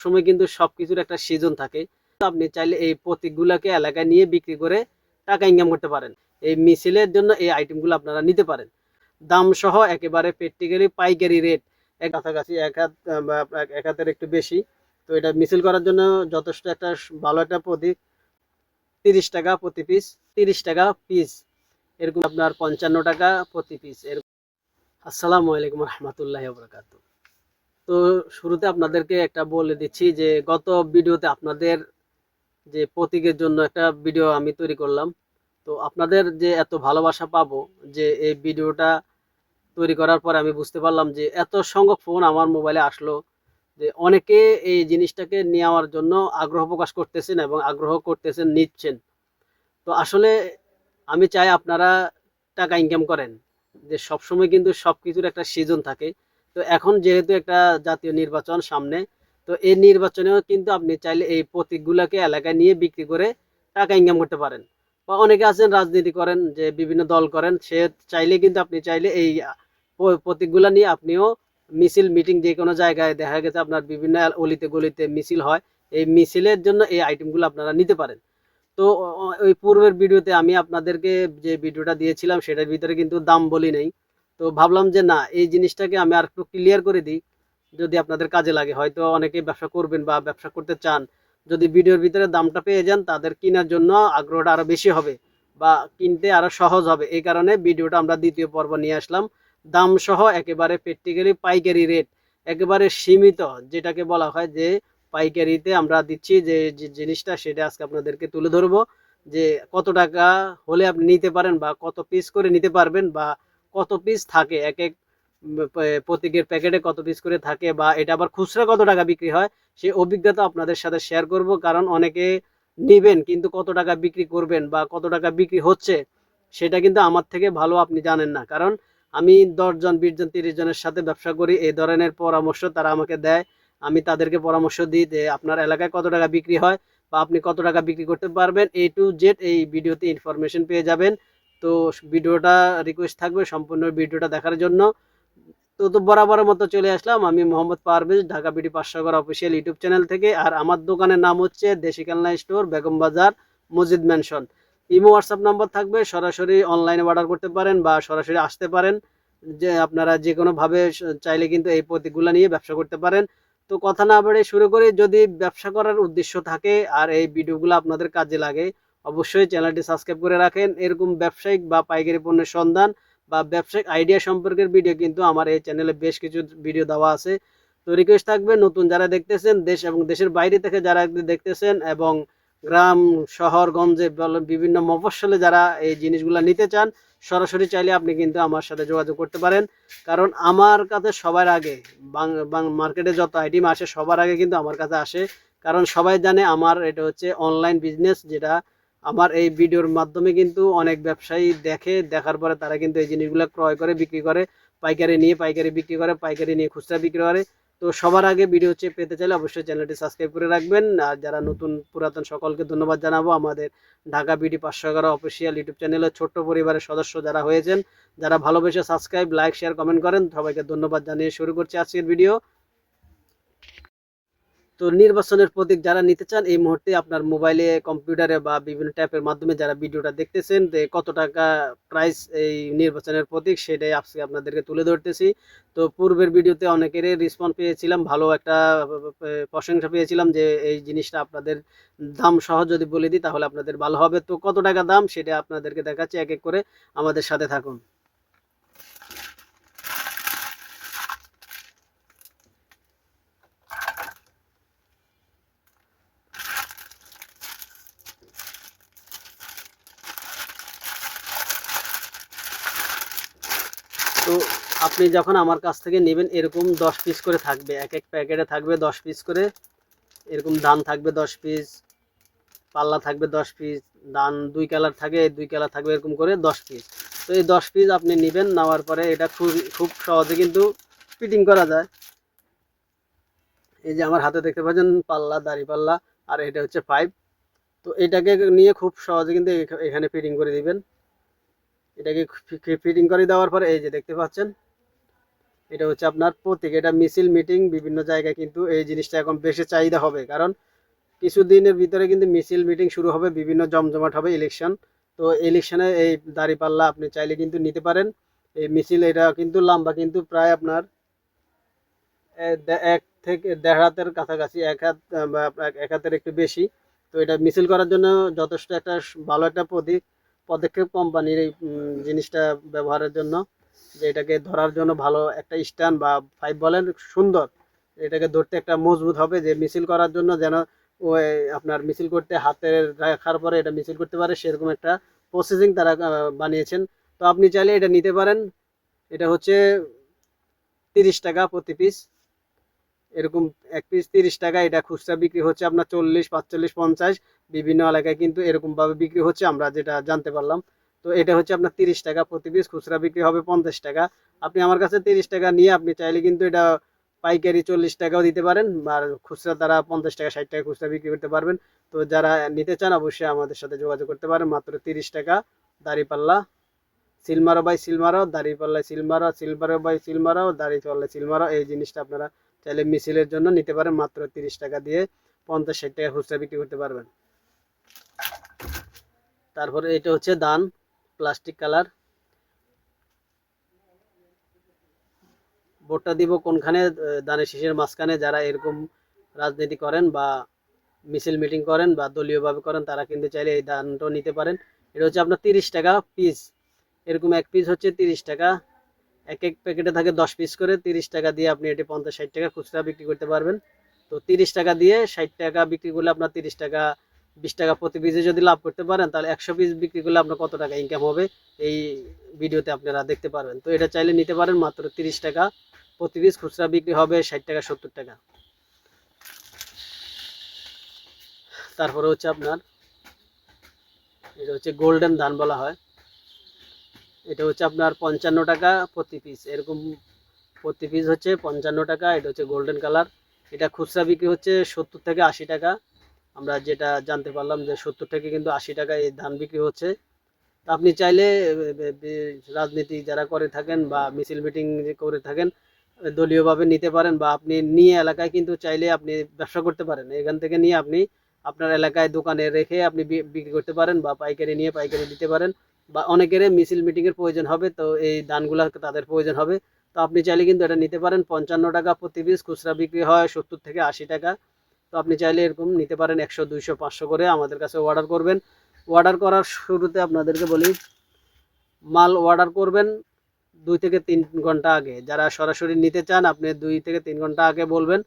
সময় কিন্তু সবকিছুর একটা সিজন থাকে। আপনি চাইলে এই প্রতীকগুলোকে এলাকায় নিয়ে বিক্রি করে টাকা ইনকাম করতে পারেন। এই মিছিলের জন্য এই আইটেমগুলো আপনারা নিতে পারেন। দাম সহ একেবারে প্র্যাকটিক্যালি পাইকারি রেট এক কাছাকাছি এক হাত এক- হাতের একটু বেশি। তো এটা মিছিল করার জন্য যথেষ্ট একটা ভালো একটা প্রতীক তিরিশ টাকা প্রতি পিস তিরিশ টাকা পিস এরকম আপনার পঞ্চান্ন টাকা প্রতি পিস এরকম আসসালামু আলাইকুম রহমতুল্লাহ তো শুরুতে আপনাদেরকে একটা বলে দিচ্ছি যে, গত ভিডিওতে আপনাদের যে প্রতীকের জন্য একটা ভিডিও আমি তৈরি করলাম। তো আপনাদের যে এত ভালোবাসা পাবো, যে এই ভিডিওটা তৈরি করার পরে আমি বুঝতে পারলাম যে, এত সংখ্যক ফোন আমার মোবাইলে আসলো যে, অনেকে এই জিনিসটাকে নেওয়ার জন্য আগ্রহ প্রকাশ করতেছেন এবং আগ্রহ করতেছেন, নিচ্ছেন। তো আসলে আমি চাই আপনারা টাকা ইনকাম করেন। যে সবসময় কিন্তু সব কিছুর একটা সিজন থাকে। তো এখন যেহেতু একটা জাতীয় নির্বাচন সামনে, তো এই নির্বাচনেও কিন্তু আপনি চাইলে এই প্রতীকগুলোকে এলাকায় নিয়ে বিক্রি করে টাকা ইনকাম করতে পারেন। বা অনেকে আছেন, রাজনীতি করেন, যে বিভিন্ন দল করেন, সে চাইলে কিন্তু আপনি চাইলে এই প্রতীকগুলো নিয়ে আপনিও মিছিল মিটিং যে কোনো জায়গায় দেখা গেছে আপনার বিভিন্ন অলিতে গলিতে মিছিল হয়, এই মিছিলের জন্য এই আইটেমগুলো আপনারা নিতে পারেন। তো ওই পূর্বের ভিডিওতে আমি আপনাদেরকে যে ভিডিওটা দিয়েছিলাম, সেটার ভিতরে কিন্তু দাম বলি নাই। তো ভাবলাম যে না, এই জিনিসটাকে আমি আর একটু ক্লিয়ার করে দিই। যদি আপনাদের কাজে লাগে, হয়তো অনেকে ব্যবসা করবেন বা ব্যবসা করতে চান। যদি ভিডিওর ভিতরে দামটা পেয়ে যান, তাদের কেনার জন্য আগ্রহটা আরও বেশি হবে বা কিনতে আরও সহজ হবে। এই কারণে ভিডিওটা আমরা দ্বিতীয় পর্ব নিয়ে আসলাম। দাম সহ একেবারে প্র্যাকটিক্যালি পাইকারি রেট একেবারে সীমিত, যেটাকে বলা হয় যে পাইকারিতে আমরা দিচ্ছি যে যে জিনিসটা, সেটা আজকে আপনাদেরকে তুলে ধরবো। যে কত টাকা হলে আপনি নিতে পারেন বা কত পিস করে নিতে পারবেন বা কত পিস থাকে? এক এক প্রতীকের প্যাকেটে কত পিস করে থাকে বা এটা আবার খুচরা কত টাকা বিক্রি হয়? সেই অভিজ্ঞতা আপনাদের সাথে শেয়ার করব, কারণ অনেকে নেবেন কিন্তু কত টাকা বিক্রি করবেন বা কত টাকা বিক্রি হচ্ছে, সেটা কিন্তু আমার থেকে ভালো আপনি জানেন না। কারণ আমি দশজন বিশ জন, তিরিশ জনের সাথে ব্যবসা করি, এই ধরনের পরামর্শ তারা আমাকে দেয়। আমি তাদেরকে পরামর্শ দিই যে আপনার এলাকায় কত টাকা বিক্রি হয় বা আপনি কত টাকা বিক্রি করতে পারবেন। এ টু জেড এই ভিডিওতে ইনফরমেশন পেয়ে যাবেন। তো ভিডিওটা রিকোয়েস্ট থাকবে সম্পূর্ণ ভিডিওটা দেখার জন্য। তো তো বরাবরের মতো চলে আসলাম। আমি মোহাম্মদ পারভেজ, ঢাকা বিডি পাঁচশোগর অফিসিয়াল ইউটিউব চ্যানেল থেকে। আর আমার দোকানের নাম হচ্ছে দেশি কালনা স্টোর বেগম বাজার, মসজিদ ম্যানশন ইমো হোয়াটসঅ্যাপ নাম্বার থাকবে, সরাসরি অনলাইনে অর্ডার করতে পারেন বা সরাসরি আসতে পারেন। যে আপনারা যে কোনোভাবে চাইলে কিন্তু এই প্রতীকগুলো নিয়ে ব্যবসা করতে পারেন। তো কথা না বাড়ে শুরু করি। যদি ব্যবসা করার উদ্দেশ্য থাকে আর এই ভিডিওগুলো আপনাদের কাজে লাগে অবশ্যই চ্যানেলটি সাবস্ক্রাইব করে রাখেন। এরকম ব্যবসায়িক বা পাইকারি পণ্যের সন্ধান বা ব্যবসায়িক আইডিয়া সম্পর্কের ভিডিও কিন্তু আমার এই চ্যানেলে বেশ কিছু ভিডিও দেওয়া আছে। তো রিকোয়েস্ট থাকবে, নতুন যারা দেখতেছেন দেশ এবং দেশের বাইরে থেকে যারা দেখতেছেন এবং গ্রাম, শহর, গঞ্জে বিভিন্ন মফস্বলে যারা এই জিনিসগুলো নিতে চান, সরাসরি চাইলে আপনি কিন্তু আমার সাথে যোগাযোগ করতে পারেন। কারণ আমার কাছে সবার আগে মার্কেটে যত আইটেম আসে সবার আগে কিন্তু আমার কাছে আসে। কারণ সবাই জানে আমার এটা হচ্ছে অনলাইন বিজনেস যেটা আমার এই ভিডিওর মাধ্যমে কিন্তু অনেক ব্যবসায়ী দেখে, দেখার পরে তারা কিন্তু এই জিনিসগুলো ক্রয় করে, বিক্রি করে, পাইকারি নিয়ে পাইকারি বিক্রি করে, পাইকারি নিয়ে খুচরা বিক্রি করে। তো সবার আগে ভিডিও হচ্ছে পেতে চাইলে অবশ্যই চ্যানেলটি সাবস্ক্রাইব করে রাখবেন। আর যারা নতুন পুরাতন সকলকে ধন্যবাদ জানাব। আমাদের ঢাকা বিডি পাঁচশো এগারো অফিসিয়াল ইউটিউব চ্যানেলের ছোট্ট পরিবারের সদস্য যারা হয়েছেন, যারা ভালোবেসে সাবস্ক্রাইব লাইক শেয়ার কমেন্ট করেন, সবাইকে ধন্যবাদ জানিয়ে শুরু করছি আজকের ভিডিও তো নির্বাচনের প্রতীক যারা নিতে চান, এই মুহূর্তে আপনার মোবাইলে, কম্পিউটারে বা বিভিন্ন ট্যাপের মাধ্যমে যারা ভিডিওটা দেখতেছেন, যে কত টাকা প্রাইস এই নির্বাচনের প্রতীক সেটাই আজকে আপনাদেরকে তুলে ধরতেছি। তো পূর্বের ভিডিওতে অনেকেরই রেসপন্স পেয়েছিলাম, ভালো একটা প্রশংসা পেয়েছিলাম যে এই জিনিসটা আপনাদের দাম সহ যদি বলে দিই, তাহলে আপনাদের ভালো হবে। তো কত টাকা দাম সেটা আপনাদেরকে দেখাচ্ছি, এক এক করে আমাদের সাথে থাকুন। তো আপনি যখন আমার কাছ থেকে নেবেন, এরকম দশ পিস করে থাকবে। এক এক প্যাকেটে থাকবে দশ পিস করে। এরকম ধান থাকবে দশ পিস পাল্লা থাকবে দশ পিস ধান দুই কালার থাকে দুই কালার থাকবে এরকম করে দশ পিস তো এই দশ পিস আপনি নেবেন, নেওয়ার পরে এটা খুব খুব সহজে কিন্তু ফিটিং করা যায়। এই যে আমার হাতে দেখতে পাচ্ছেন, পাল্লা, দাড়ি পাল্লা, আর এটা হচ্ছে পাইপ তো এটাকে নিয়ে খুব সহজে কিন্তু এখানে ফিটিং করে দিবেন। এটাকে ফিটিং করে দেওয়ার পরে এই যে দেখতে পাচ্ছেন, এটা হচ্ছে আপনার প্রতীক। এটা মিছিল, মিটিং, বিভিন্ন জায়গায় কিন্তু এই জিনিসটা এখন বেশি চাহিদা হবে। কারণ কিছুদিনের ভিতরে কিন্তু মিছিল, মিটিং শুরু হবে, বিভিন্ন জমজমাট হবে ইলেকশন। তো ইলেকশনে এই দাঁড়িপাল্লা আপনি চাইলে কিন্তু নিতে পারেন। এই মিছিল এটা কিন্তু লম্বা, কিন্তু প্রায় আপনার এক থেকে দেড় হাতের কাছাকাছি, এক হাত এক হাতের একটু বেশি। তো এটা মিছিল করার জন্য যথেষ্ট একটা ভালো একটা প্রতীক। পদক্ষেপ কোম্পানির এই জিনিসটা ব্যবহারের জন্য, যে এটাকে ধরার জন্য ভালো একটা স্ট্যান্ড বা ফাইভ বলেন, সুন্দর, এটাকে ধরতে একটা মজবুত হবে, যে মিছিল করার জন্য যেন ওই আপনার মিছিল করতে হাতের রাখার পরে এটা মিছিল করতে পারে, সেরকম একটা প্রসেসিং তারা বানিয়েছেন। তো আপনি চাইলে এটা নিতে পারেন, এটা হচ্ছে তিরিশ টাকা প্রতি পিস এরকম এক পিস তিরিশ টাকা, এটা খুচরা বিক্রি হচ্ছে আপনার চল্লিশ, পাঁচচল্লিশ, পঞ্চাশ। বিভিন্ন এলাকায় কিন্তু এরকমভাবে বিক্রি হচ্ছে, আমরা যেটা জানতে পারলাম। তো এটা হচ্ছে আপনার তিরিশ টাকা প্রতি পিস খুচরা বিক্রি হবে পঞ্চাশ টাকা। আপনি আমার কাছে তিরিশ টাকা নিয়ে আপনি চাইলে কিন্তু এটা পাইকারি চল্লিশ টাকাও দিতে পারেন, আর খুচরা তারা পঞ্চাশ টাকা, ষাট টাকা খুচরা বিক্রি করতে পারবেন। তো যারা নিতে চান অবশ্যই আমাদের সাথে যোগাযোগ করতে পারেন, মাত্র তিরিশ টাকা। দাড়িপাল্লা সিলমারো বাই সিলমারো, দাড়িপাল্লায় সিলমারো সিলভারো বাই সিলমারো, দাড়িপাল্লায় সিলমারো, এই জিনিসটা আপনারা চাইলে মিছিলের জন্য নিতে পারেন মাত্র তিরিশ টাকা দিয়ে পঞ্চাশ ষাট টাকা খুচরা বিক্রি করতে পারবেন। তারপরে এটা হচ্ছে দান, প্লাস্টিক কালার। ভোটটা দিব কোনখানে? দানের শীষের মাঝখানে যারা এরকম রাজনীতি করেন বা মিছিল মিটিং করেন বা দলীয়ভাবে করেন, তারা কিন্তু চাইলে এই দানটাও নিতে পারেন। এটা হচ্ছে আপনার তিরিশ টাকা পিস এরকম এক পিস হচ্ছে তিরিশ টাকা। এক এক প্যাকেটে থাকে দশ পিস করে, তিরিশ টাকা দিয়ে আপনি এটি পঞ্চাশ, ষাট টাকা খুচরা বিক্রি করতে পারবেন। তো তিরিশ টাকা দিয়ে ষাট টাকা বিক্রি করলে আপনার তিরিশ টাকা, বিশ টাকা প্রতি পিসে যদি লাভ করতে পারেন, তাহলে একশো পিস বিক্রি করলে আপনার কত টাকা ইনকাম হবে? এই ভিডিওতে আপনারা দেখতে পারবেন। তো এটা চাইলে নিতে পারেন, মাত্র তিরিশ টাকা প্রতি পিস খুচরা বিক্রি হবে ষাট টাকা, সত্তর টাকা। তারপরে হচ্ছে আপনার, এটা হচ্ছে গোল্ডেন ধান বলা হয়। এটা হচ্ছে আপনার পঞ্চান্ন টাকা প্রতি পিস এরকম প্রতি পিস হচ্ছে পঞ্চান্ন টাকা, এটা হচ্ছে গোল্ডেন কালার এটা খুচরা বিক্রি হচ্ছে সত্তর থেকে আশি টাকা। আমরা যেটা জানতে পারলাম যে সত্তর থেকে কিন্তু আশি টাকা এই ধান বিক্রি হচ্ছে। তা আপনি চাইলে রাজনীতি যারা করে থাকেন বা মিছিল মিটিং করে থাকেন, দলীয়ভাবে নিতে পারেন বা আপনি নিয়ে এলাকায় কিন্তু চাইলে আপনি ব্যবসা করতে পারেন। এখান থেকে নিয়ে আপনি আপনার এলাকায় দোকানে রেখে আপনি বিক্রি করতে পারেন বা পাইকারি নিয়ে পাইকারি দিতে পারেন। বা অনেকের মিছিল মিটিংয়ের প্রয়োজন হবে, তো এই দানগুলো তাদের প্রয়োজন হবে। তো আপনি চাইলে কিন্তু এটা নিতে পারেন, পঞ্চান্ন টাকা প্রতি পিস খুচরা বিক্রি হয় সত্তর থেকে আশি টাকা। তো আপনি চাইলে এরকম নিতে পারেন একশো, দুইশো, পাঁচশো করে আমাদের কাছে অর্ডার করবেন। অর্ডার করার শুরুতে আপনাদেরকে বলি, মাল অর্ডার করবেন দুই থেকে তিন ঘণ্টা আগে। যারা সরাসরি নিতে চান, আপনি দুই থেকে তিন ঘণ্টা আগে বলবেন,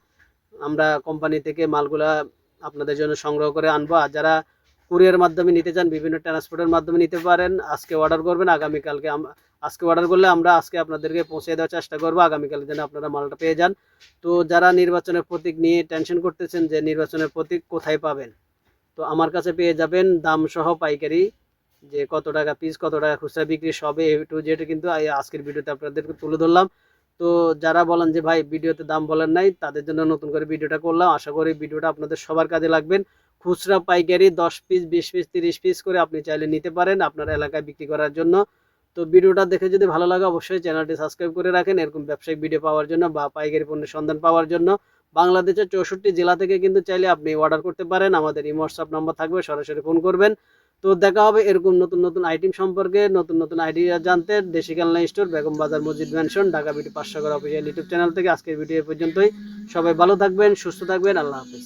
আমরা কোম্পানি থেকে মালগুলা আপনাদের জন্য সংগ্রহ করে আনব। আর যারা কুরিয়ার মাধ্যমে নিতে চান, বিভিন্ন ট্রান্সপোর্টের মাধ্যমে নিতে পারেন। আজকে অর্ডার করবেন, আগামীকালকে আজকে অর্ডার করলে আমরা আজকে আপনাদেরকে পৌঁছে দেওয়ার চেষ্টা করব। আগামীকাল যেন আপনারা মালটা পেয়ে যান। তো যারা নির্বাচনের প্রতীক নিয়ে টেনশন করতেছেন যে নির্বাচনের প্রতীক কোথায় পাবেন? তো আমার কাছে পেয়ে যাবেন দাম সহ পাইকারি, যে কত টাকা পিস কত টাকা খুচরা বিক্রি, সবে এ টু জেড কিন্তু আজকের ভিডিওতে আপনাদেরকে তুলে ধরলাম। তো যারা বলেন যে, ভাই, ভিডিওতে দাম বলেন নাই, তাদের জন্য নতুন করে ভিডিওটা করলাম। আশা করি ভিডিওটা আপনাদের সবার কাজে লাগবেন। খুচরা পাইকারি দশ পিস বিশ পিস তিরিশ পিস করে আপনি চাইলে নিতে পারেন আপনার এলাকায় বিক্রি করার জন্য। তো ভিডিওটা দেখে যদি ভালো লাগে অবশ্যই চ্যানেলটি সাবস্ক্রাইব করে রাখেন। এরকম ব্যবসায়িক ভিডিও পাওয়ার জন্য বা পাইকারি পণ্যের সন্ধান পাওয়ার জন্য। বাংলাদেশের চৌষট্টি জেলা থেকে কিন্তু চাইলে আপনি অর্ডার করতে পারেন। আমাদের এই হোয়াটসঅ্যাপ নাম্বার থাকবে, সরাসরি ফোন করবেন। তো দেখা হবে এরকম নতুন নতুন আইটেম সম্পর্কে, নতুন নতুন আইডিয়া জানতে দেশি কালনা স্টোর, বেগম বাজার মসজিদ ম্যানশন ঢাকা বিটি পাঁচশো অফিসিয়াল ইউটিউব চ্যানেল থেকে। আজকের ভিডিও পর্যন্তই। সবাই ভালো থাকবেন, সুস্থ থাকবেন। আল্লাহ হাফিজ।